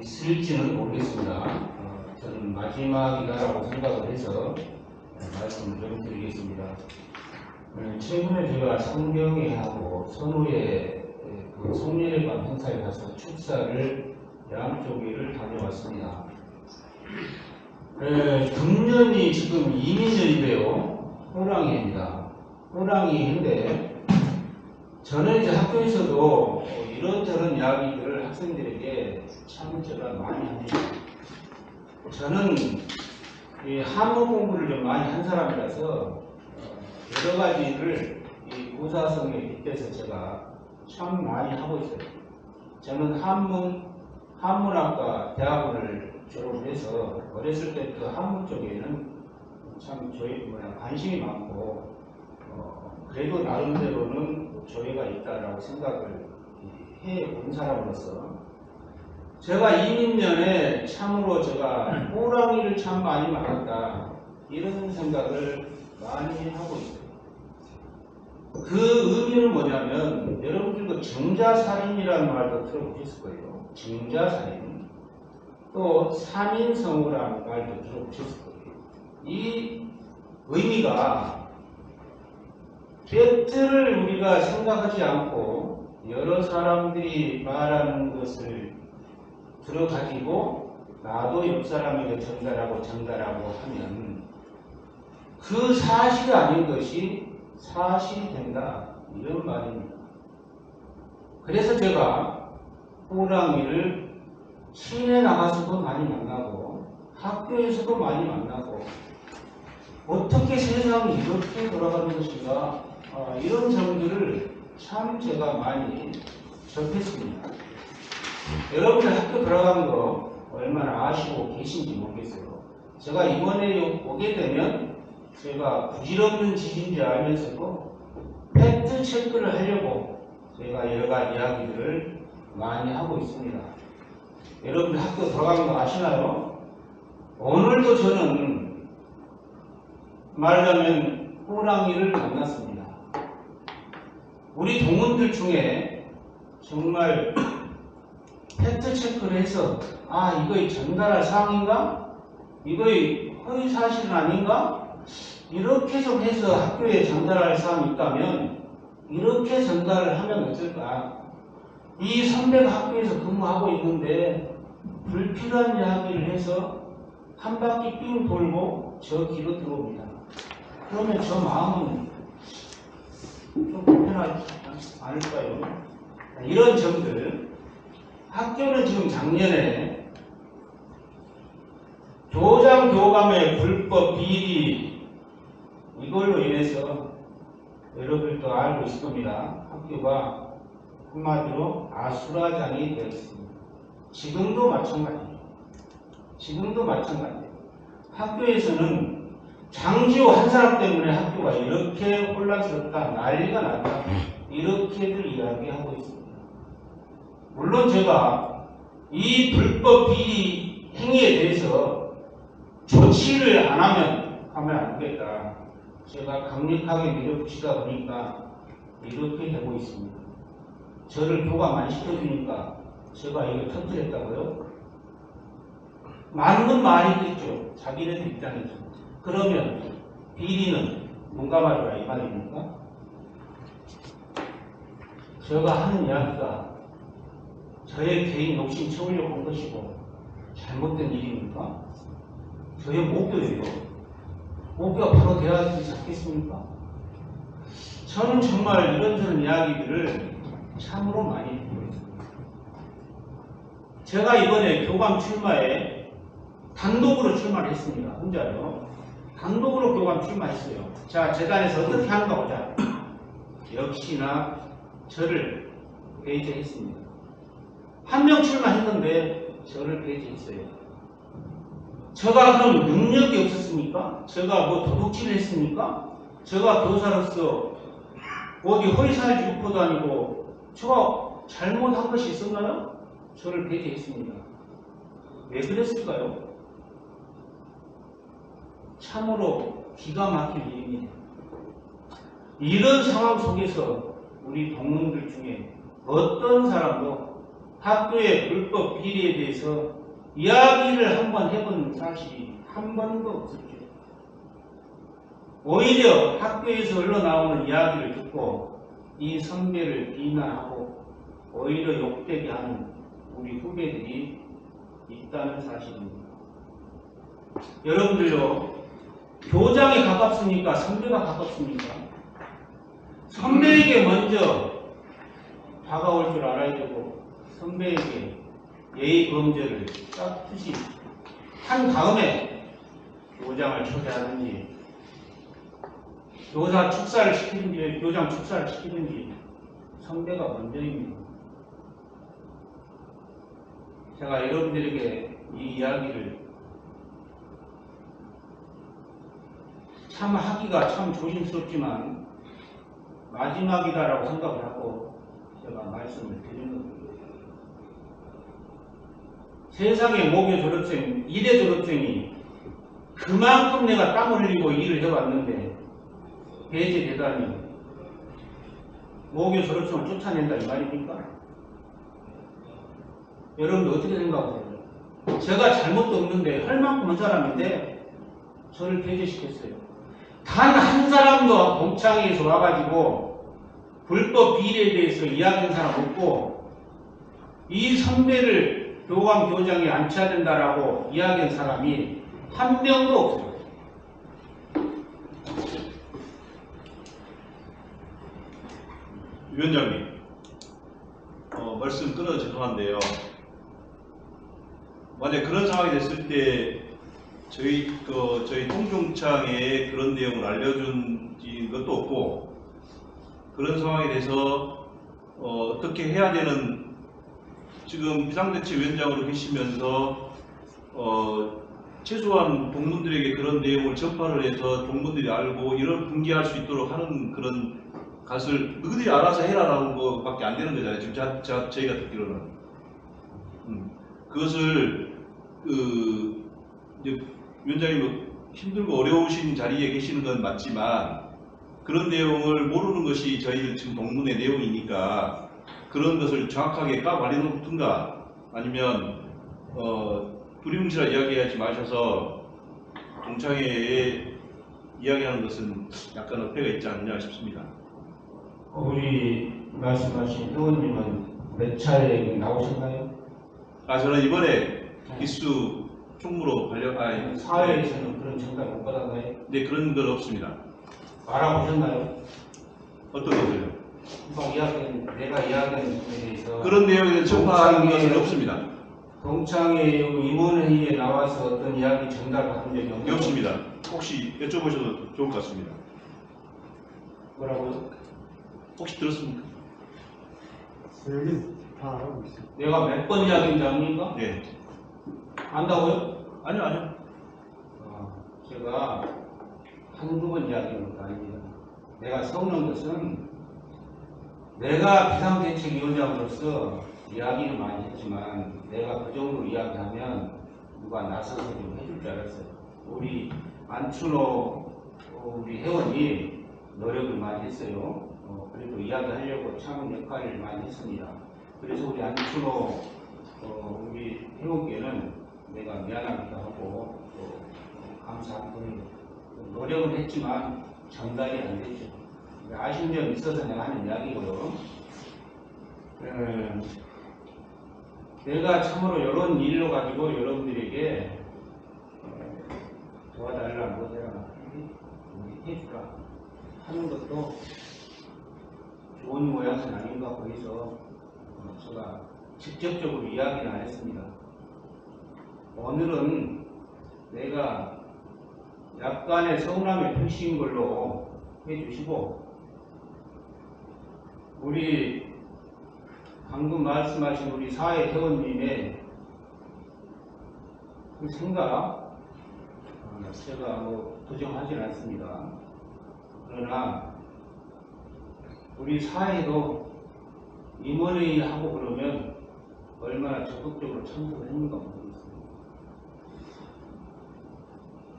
있을지는 모르겠습니다. 어, 저는 마지막이다라고 생각을 해서 네, 말씀을 좀 드리겠습니다. 어, 최근에 제가 성경회하고 선후에 그 송년회관 행사에 가서 축사를 양쪽에를 다녀왔습니다. 에, 금년이 지금 이민년인데요. 호랑이입니다. 호랑이인데 저는 이제 학교에서도 어, 이런저런 이야기들을 학생들에게 참 제가 많이 합니다. 저는 이 한국 공부를 좀 많이 한 사람이라서 어, 여러 가지를 이 고사성에 빗대서 제가 참 많이 하고 있어요. 저는 한문, 한문학과 대학원을 졸업해서 어렸을 때부터 한문 쪽에는 참 저희 뭐야 관심이 많고 어, 그래도 나름대로는 조예가 있다라고 생각을 해 온 사람으로서 제가 이민년에 참으로 제가 호랑이를 참 많이 만났다 이런 생각을 많이 하고 있어요. 그 의미는 뭐냐면 여러분들 그 정자살인이라는 말도 들어보셨을 거예요. 정자살인 또 삼인성우라는 말도 들어보셨을 거예요. 이 의미가 배트를 우리가 생각하지 않고 여러 사람들이 말하는 것을 들어가지고 나도 옆 사람에게 전달하고 전달하고 하면 그 사실이 아닌 것이 사실이 된다 이런 말입니다. 그래서 제가 호랑이를 시내 나가서도 많이 만나고 학교에서도 많이 만나고 어떻게 세상이 이렇게 돌아가는 것인가 어, 이런 점들을 참 제가 많이 접했습니다. 여러분들 학교 들어간 거 얼마나 아시고 계신지 모르겠어요. 제가 이번에 오게 되면 제가 부질없는 짓인지 알면서도 팩트 체크를 하려고 제가 여러 가지 이야기들을 많이 하고 있습니다. 여러분들 학교 들어간 거 아시나요? 오늘도 저는 말하자면 호랑이를 만났습니다. 우리 동문들 중에 정말 팩트 체크를 해서 아 이거의 전달할 사항인가? 이거의 허위 사실은 아닌가? 이렇게 좀 해서 학교에 전달할 사항이 있다면 이렇게 전달을 하면 어떨까? 이 선배가 학교에서 근무하고 있는데 불필요한 이야기를 해서 한 바퀴 삥 돌고 저 뒤로 들어옵니다. 그러면 저 마음은 좀 불편하지 않을까요? 이런 점들 학교는 지금 작년에 교장 교감의 불법 비리 이걸로 인해서 여러분도 알고 있을 겁니다. 학교가 한마디로 아수라장이 되었습니다. 지금도 마찬가지예요. 지금도 마찬가지예요. 학교에서는 장지호 한 사람 때문에 학교가 이렇게 혼란스럽다, 난리가 났다, 이렇게들 이야기하고 있습니다. 물론 제가 이 불법 비리 행위에 대해서 조치를 안 하면 하면 안 되겠다. 제가 강력하게 밀어붙이다 보니까 이렇게 되고 있습니다. 저를 교감 안 시켜주니까 제가 이걸 터뜨렸다고요? 맞는 말이겠죠. 자기네 입장에서. 그러면 비리는 눈 감아줘라 이 말입니까? 제가 하는 이야기가 저의 개인 욕심 채우려고 한 것이고 잘못된 일입니까? 저의 목표예요. 목표가 바로 돼야지 않겠습니까? 저는 정말 이런저런 이야기들을 참으로 많이 듣고 있습니다. 제가 이번에 교감 출마에 단독으로 출마를 했습니다. 혼자요. 단독으로 교감 출마했어요. 자, 재단에서 어떻게 하는가 보자. 역시나 저를 배제했습니다. 한 명 출마했는데 저를 배제했어요. 제가 그럼 능력이 없었습니까? 제가 뭐 도둑질을 했습니까? 제가 교사로서 어디 허위사실 유포도 아니고 제가 잘못한 것이 있었나요? 저를 배제했습니다. 왜 그랬을까요? 참으로 기가 막힐 일입니다. 이런 상황 속에서 우리 동문들 중에 어떤 사람도 학교의 불법 비리에 대해서 이야기를 한번 해본 사실이 한 번도 없었죠. 오히려 학교에서 흘러나오는 이야기를 듣고 이 선배를 비난하고 오히려 욕되게 하는 우리 후배들이 있다는 사실입니다. 여러분들요, 교장이 가깝습니까? 선배가 가깝습니까? 선배에게 먼저 다가올 줄 알아야 되고 선배에게 예의 범죄를 깍듯이 한 다음에 교장을 초대하든지 교사 축사를 시키든지 교장 축사를 시키든지 선배가 먼저입니다. 제가 여러분들에게 이 이야기를 참 하기가 참 조심스럽지만 마지막이다라고 생각을 하고 제가 말씀을 드리는 겁니다. 세상에 모교 졸업생, 이대 졸업생이 그만큼 내가 땀을 흘리고 일을 해왔는데 배제되다니 모교 졸업생을 쫓아낸다 이 말입니까? 여러분들 어떻게 생각하세요? 제가 잘못도 없는데 할 만큼 한 사람인데 저를 배제시켰어요. 단 한 사람도 동창회에서 와가지고 불법 비리에 대해서 이야기한 사람 없고 이 선배를 교감 교장에 앉혀야 된다라고 이야기한 사람이 한 명도 없어요. 위원장님, 어, 말씀 끊어 죄송한데요. 만약 그런 상황이 됐을 때 저희 그 저희 통종창에 그런 내용을 알려준 것도 없고 그런 상황에 대해서 어, 떻게 해야 되는 지금 비상대책위원장으로 계시면서 어, 최소한 동문들에게 그런 내용을 전파를 해서 동문들이 알고 이런 분개할 수 있도록 하는 그런 것을 너희들이 알아서 해라라는 것밖에 안 되는 거잖아요. 지금 자, 자, 저희가 듣기로는. 음, 그것을 그 이제 위원장님 뭐 힘들고 어려우신 자리에 계시는 건 맞지만 그런 내용을 모르는 것이 저희들 지금 동문의 내용이니까 그런 것을 정확하게 까 말해놓든가 아니면 어, 두리뭉실한 이야기하지 마셔서 동창회에 이야기하는 것은 약간 어폐가 있지 않느냐 싶습니다. 우리 말씀하신 의원님은 몇 차례 나오셨나요? 아 저는 이번에 기수 총무로 관련 아 사회에서는 그런 전달 못 받았나요? 네 그런 건 없습니다. 알아보셨나요? 어떤 것을요? 금방 이야기한 내가 이야기한 부분에 대해서 그런 내용에 대해서 전파하는 것은 없습니다. 동창회 임원회의에 나와서 어떤 이야기 전달받은 적이 없나요? 네, 없습니다. 혹시 여쭤보셔도 좋을 것 같습니다. 뭐라고요? 혹시 들었습니까? 여기 다 알고 있어요. 내가 몇 번 이야기인지 압니까? 네. 안다고요? 아니요 아니요. 아, 제가 한두 번 이야기한 것도 아닙니다. 내가 서운한 것은 내가 비상대책위원장으로서 이야기를 많이 했지만 내가 그 정도로 이야기하면 누가 나서서 좀 해줄 줄 알았어요. 우리 안춘호 어, 우리 회원이 노력을 많이 했어요. 어, 그래도 이야기하려고 참 역할을 많이 했습니다. 그래서 우리 안춘호 어, 우리 회원께는 내가 미안하기도 하고 또 어, 감사하기도 해요. 노력은 했지만 전달이 안 됐죠. 아쉬운 점이 있어서 내가 하는 이야기고요. 음, 내가 참으로 이런 일로 가지고 여러분들에게 어, 도와달라 뭐해라 해주라 하는 것도 좋은 모양은 아닌 것 같고 해서 어, 제가 직접적으로 이야기는 안 했습니다. 오늘은 내가 약간의 서운함의 표시인 걸로 해주시고 우리 방금 말씀하신 우리 사회 회원님의 그 생각 어, 제가 뭐 부정하지는 않습니다. 그러나 우리 사회도 임원회의 하고 그러면 얼마나 적극적으로 참석을 했는가 모르겠어요.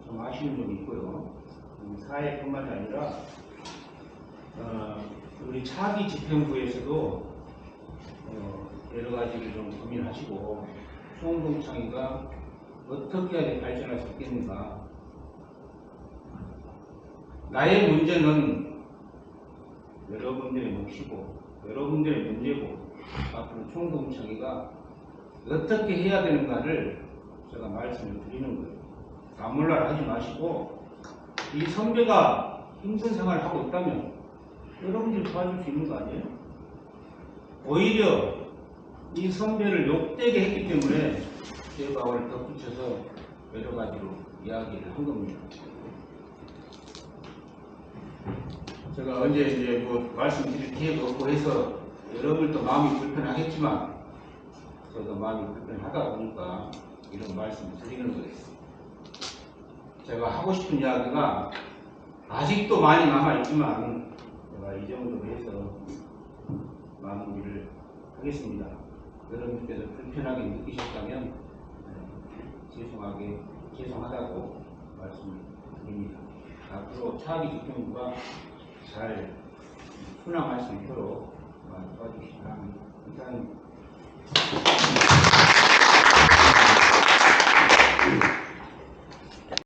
좀 아쉬운 점이 있고요. 우리 사회뿐만이 아니라 어, 우리 차기 집행부에서도 어, 여러 가지를 좀 고민하시고 총동창회가 어떻게 발전할 수 있겠는가. 나의 문제는 여러분들의 몫이고 여러분들의 문제고 앞으로 총동창회가 어떻게 해야 되는가를 제가 말씀을 드리는 거예요. 나몰라라 하지 마시고 이 선배가 힘든 생활을 하고 있다면 여러분들이 도와줄 수 있는 거 아니에요? 오히려 이 선배를 욕되게 했기 때문에 제가 오늘 덧붙여서 여러 가지로 이야기를 한 겁니다. 제가 언제 이제 뭐 말씀드릴 기회가 없고 해서 여러분도 마음이 불편하겠지만 저도 마음이 불편하다 보니까 이런 말씀을 드리는 거예요. 제가 하고 싶은 이야기가 아직도 많이 남아있지만 제가 이 정도로 해서 마무리를 하겠습니다. 여러분께서 불편하게 느끼셨다면 네, 죄송하게 죄송하다고 말씀을 드립니다. 앞으로 차기 집행부가 잘 순항할 수 있도록 도와주시기 바랍니다. 일단